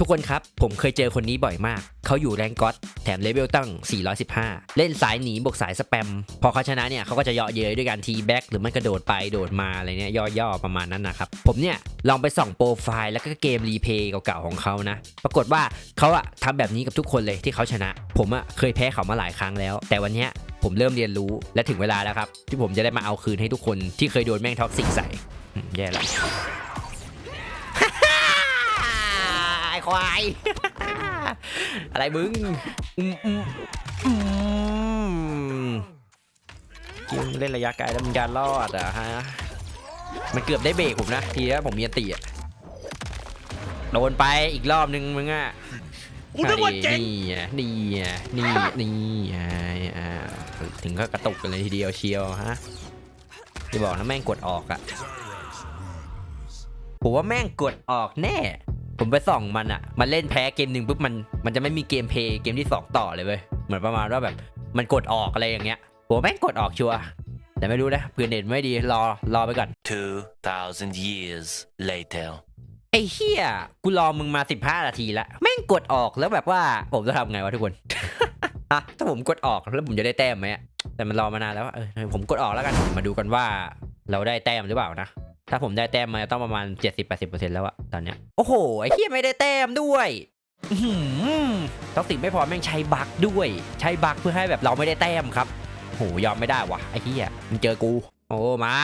ทุกคนครับ ผมเคยเจอคนนี้บ่อยมาก เขาอยู่แรงกอตแถมเลเวลตั้ง 415 เล่นสายหนีบวกสายสแปม พอเขาชนะเนี่ยเขาก็จะเยาะเย้ยด้วยการทีแบ็กหรือไม่กระโดดไปโดดมาอะไรเนี่ยย่อๆประมาณนั้นนะครับ ผมเนี่ย ลองไปส่องโปรไฟล์แล้วก็เกมรีเพย์เก่าๆของเขานะ ปรากฏว่าเขาอะทำแบบนี้กับทุกคนเลยที่เขาชนะ ผมอะเคยแพ้เขามาหลายครั้งแล้ว แต่วันเนี้ยผมเริ่มเรียนรู้และถึงเวลาแล้วครับที่ผมจะได้มาเอาคืนให้ทุกคนที่เคยโดนแม่งท็อกซิกใส่แย่แล้ว ควาย อะไรมึงอืมอืมอืมจริงเล่นระยะไกลแล้วมึงการรอดอะฮะ มันเกือบได้เบรกผมนะ ทีแล้วผมมีอันติอะโดนไปอีกรอบนึงมึงอะกูนึกว่าเจ๋งนี่อะนี่อะนี่นี่อะอะถึงก็กระตุกกันเลยทีเดียวเชียวฮะที่บอกนะแม่งกดออกอะผมว่าแม่งกดออกแน่ ผมไปส่องมันอะมันเล่นแพ้เกมหนึ่งปุ๊บมันมันจะไม่มีเกมเพลย์เกมที่สองต่อเลยเว้ยเหมือนประมาณว่าแบบมันกดออกอะไรอย่างเงี้ยผมว่าแม่งกดออกชัวร์แต่ไม่รู้นะเผื่อเน็ตไม่ดีรอรอไปก่อน 2,000 years later. ไอ้เฮียกูรอมึงมา 15 นาทีแล้วแม่งกดออกแล้วแบบว่าผมจะทำไงวะทุกคนอะถ้าผมกดออกแล้วผมจะได้แต้มไหมอะแต่มันรอมานานแล้วอะเออผมกดออกแล้วกันมาดูกันว่าเราได้แต้มหรือเปล่านะ ถ้าผมได้แต้มมาต้องประมาณ 70-80%แล้วอะตอนเนี้ย โอ้โห ไอ้เฮียไม่ได้แต้มด้วยอื้อหือท็อกซิกไม่พอแม่งใช้บั๊กด้วย ใช้บั๊กเพื่อให้แบบเราไม่ได้แต้มครับโหยอมไม่ได้วะไอ้เฮียมึงเจอกู โอ้มา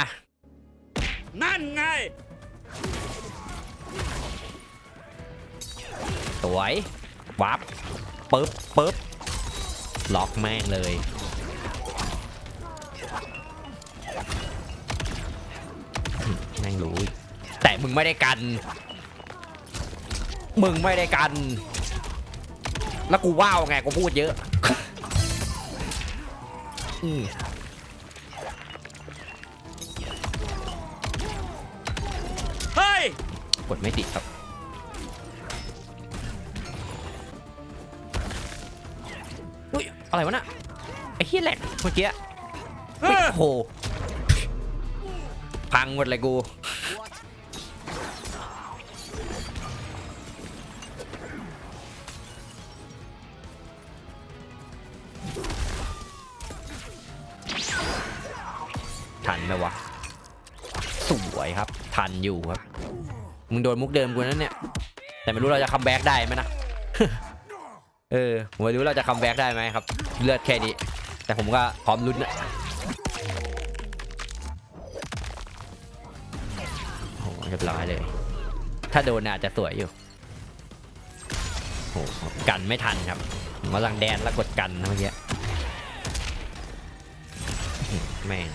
นั่นไง สวย วับปึ๊บปึ๊บล็อกแม่งเลย มแม่งรู้อีกแต่มึงไม่ได้กัน มึงไม่ได้กัน แล้วกูว้าวไงกูพูดเยอะอืมเฮ้ย กดไม่ติดครับ อุ้ย อะไรวะน่ะไอ้เฮียแหลกเมื่อกี้เอไม่อโอ้โห พังหมดเลยกูทันไหมวะ สวยครับ ทันอยู่ครับ มึงโดนมุกเดิมกูนั่นเนี่ย แต่ไม่รู้เราจะคัมแบ็กได้ไหมนะ เออ ไม่รู้เราจะคัมแบ็กได้ไหมครับ เลือดแค่นี้ แต่ผมก็พร้อมลุ้นนะ เรียบร้อยเลย ถ้าโดนน่ะอาจจะสวยอยู่โอ้โหกันไม่ทันครับผมกำลังแดนแล้วกดกันนะเมื่อกี้อื้อหือแม่ง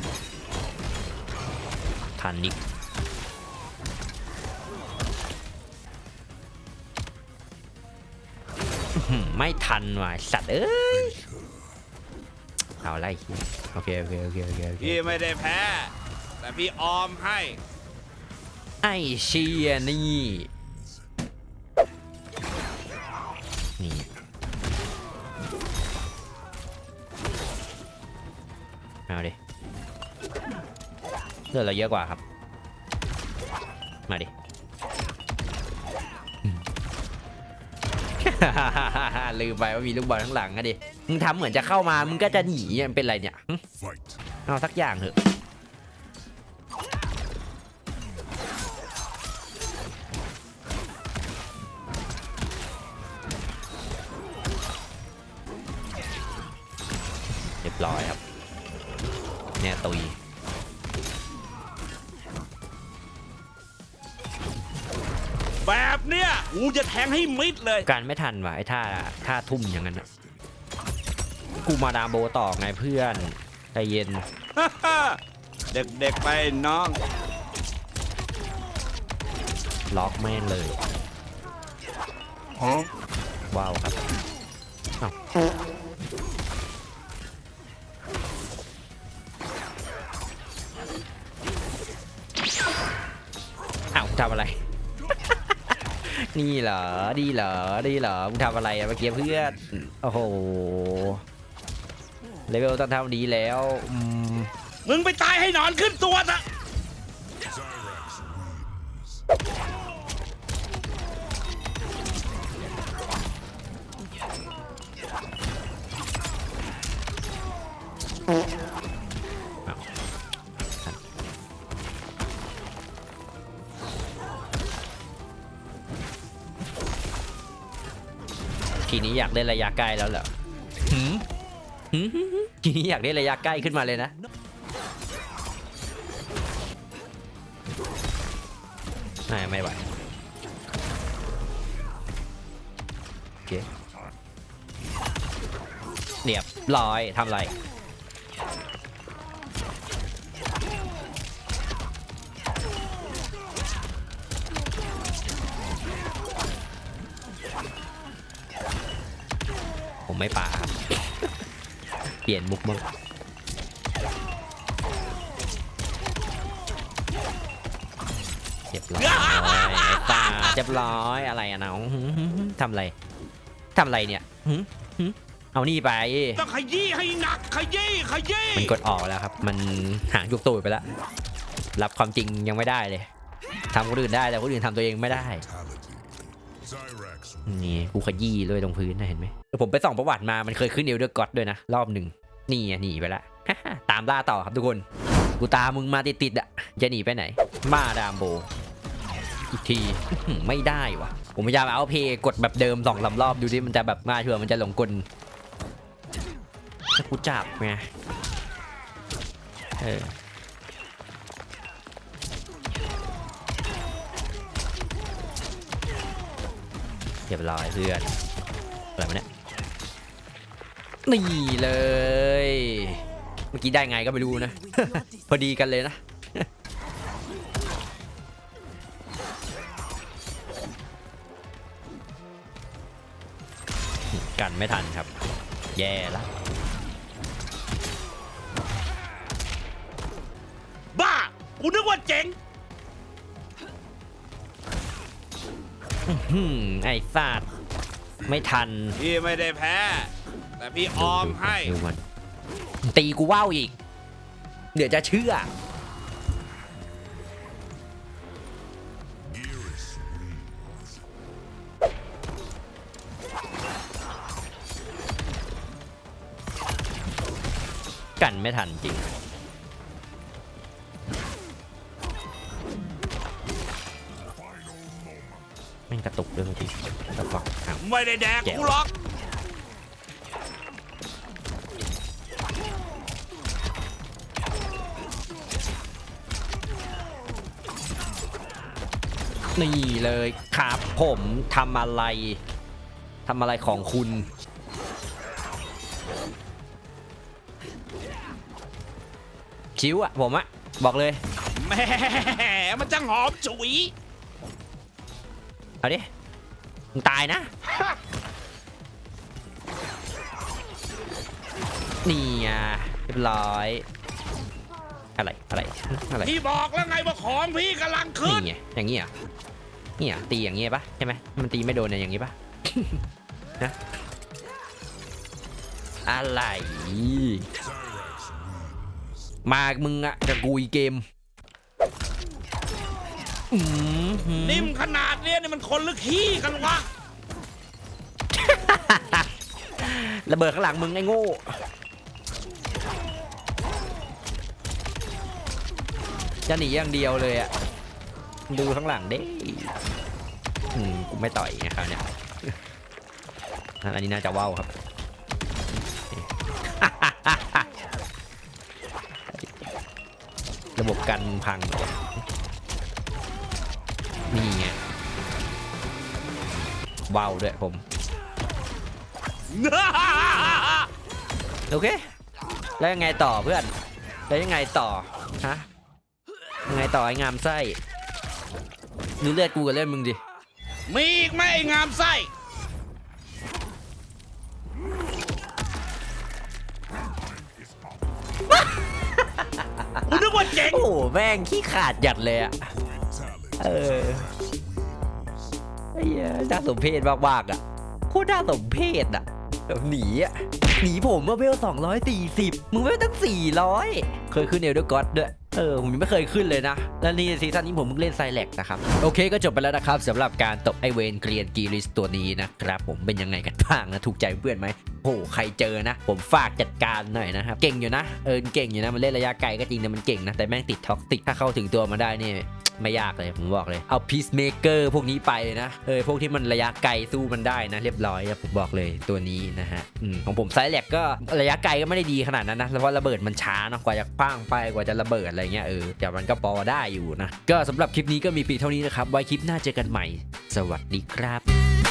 ทันอีกหืมไม่ทันว่ะสัตว์เอ้ยเอาไล่โอเคโอเคโอเคโอเคโอเคพี่ไม่ได้แพ้ แต่พี่ออมให้ ไอเชียนี่ นี่ เอาดิเลือดเราเยอะกว่าครับ มาดิอืมลืมไปว่ามีลูกบอลข้างหลังอะดิ มึงทำเหมือนจะเข้ามา มึงก็จะหนีอะมันเป็นไรเนี่ยหึ Fight. เอาสักอย่างเถอะ เรียบร้อยครับ เนี่ยตุยแบบเนี้ยกูจะแทงให้มิดเลย การไม่ทันว่ะไอ้ท่าท่าทุ่มอย่างนั้นอะกูมาดามโบต่อไงเพื่อนใจเย็น เด็กๆไปน้อง ล็อกแม่งเลยว้าวครับอ้าว ทำอะไร นี่เหรอดีเหรอดีเหรอมึงทำอะไรเมื่อกี้เพื่อนโอ้โหเลเวลต้องเท่านี้แล้วมึงไปตายให้หนอนขึ้นตัวซะ ทีนี้อยากเล่นระยะใกล้แล้วเหรอหืมหืมทีนี้อยากเล่นระยะใกล้ขึ้นมาเลยนะไม่ไม่ไหวโอเคเรียบร้อยทำไร ผมไม่ป่าครับ เปลี่ยนมุกมั้งเรียบร้อยไอ้ตาเรียบร้อยอะไรอะน้องหึหึหึทำอะไรทำอะไรเนี่ยหึหึเอานี่ไปต้องขยี้ให้หนักขยี้ขยี้มันกดออกแล้วครับ มันหางยุกตูดไปแล้วรับความจริงยังไม่ได้เลยทำคนอื่นได้แต่คนอื่นทำตัวเองไม่ได้ Zyrax นี่กูขยี้เลยตรงพื้นนะเห็นไหมผมไปส่องประวัติมามันเคยขึ้นเอลเดอร์ก็อดด้วยนะ รอบหนึ่งนี่หนีไปละตามล่าต่อครับทุกคน กูตามมึงมาติดๆอะจะหนีไปไหน มาดามโบ อีกทีไม่ได้วะผมพยายามเอาเพย์กดแบบเดิมสองสามรอบดูดิมันจะแบบมาเชื่อมันจะหลงกลถ้ากูจับไงเออ รียบร้อยเพื่อนอะไรมาเนี่ยนี่เลย เมื่อกี้ได้ไงก็ไม่รู้นะ พอดีกันเลยนะกันไม่ทันครับ แย่ละบ้ากูนึกว่าเจ๋ง หืมไอ้ฟาดไม่ทัน พี่ไม่ได้แพ้ แต่พี่ออมให้ดูมันตีกูว่าวอีก เดี๋ยวจะเชื่อ Gearus กันไม่ทันจริง ไม่ได้แดกแจ๋วกูหรอกนี่เลยครับผมทำอะไรทำอะไรของคุณ ชิวอะผมอะบอกเลยแหมมันจังหอมฉุยเอาดิ มึงตายนะ นี่ไงเรียบร้อย อะไร อะไร อะไร พี่บอกแล้วไงว่าของพี่กำลังนี่ขึ้นไงอย่างงี้เหรอะนี่อะตีอย่างงี้ปะใช่ไหมมันตีไม่โดนเนี่ยอย่างงี้ปะ นะอะไร มา มึงอะกับกูอีกเกมอืมหืม นิ่มขนาดเนี้ยนี่มันคนหรือขี้กันวะ ระเบิดข้างหลังมึงไอ้โง่ จะหนีอย่างเดียวเลยอะดูข้างหลังเด้อืมกูไม่ต่อยไงคราวเนี้ยอันนี้น่าจะว่าวครับระบบกันพังเลย นี่ไงว่าวด้วยผม โอเค แล้วยังไงต่อเพื่อน แล้วยังไงต่อ ฮะ ยังไงต่อไอ้งามไส้ดูเลือดกูกับเลือดมึงดิ มีอีกไหมไอ้งามไส้ กูนึกว่าเจ๋ง โอ้โหแม่งขี้ขาดหยัดเลยอะ Talent เออไอ้เหี้ยน่าสมเพชมากๆอะโคตรน่าสมเพชอะแบบหนีอะหนีผมมาเวล240 มึงเวลตั้ง 400 เคยขึ้นเอลเดอร์ก็อดด้วย เออ ผมยังไม่เคยขึ้นเลยนะ แล้วนี่ซีซั่นนี้ผมเพิ่งเล่นไซแลกนะครับ โอเคก็จบไปแล้วนะครับสำหรับการตบไอเวนเกรียนกีริสตัวนี้นะครับ ผมเป็นยังไงกันบ้างนะ ถูกใจเพื่อนไหมโอ้โหใครเจอนะ ผมฝากจัดการหน่อยนะครับ เก่งอยู่นะ เออเก่งอยู่นะ มันเล่นระยะไกลก็จริงแต่มันเก่งนะ แต่แม่งติดท็อกซิก ถ้าเข้าถึงตัวมาได้นี่ ไม่ยากเลยผมบอกเลย เอาพีซเมเกอร์พวกนี้ไปเลยนะเออพวกที่มันระยะไกลสู้มันได้นะ เรียบร้อยนะผมบอกเลยตัวนี้นะฮะอของผมไซส์แหลกก็ระยะไกลก็ไม่ได้ดีขนาดนั้นนะเพราะระเบิดมันช้าเนาะกว่าจะป้างไปกว่าจะระเบิดอะไรเงี้ยเออแต่มันก็พอได้อยู่นะก็สำหรับคลิปนี้ก็มีเปีเท่านี้นะครับไว้คลิปหน้าเจอกันใหม่ สวัสดีครับ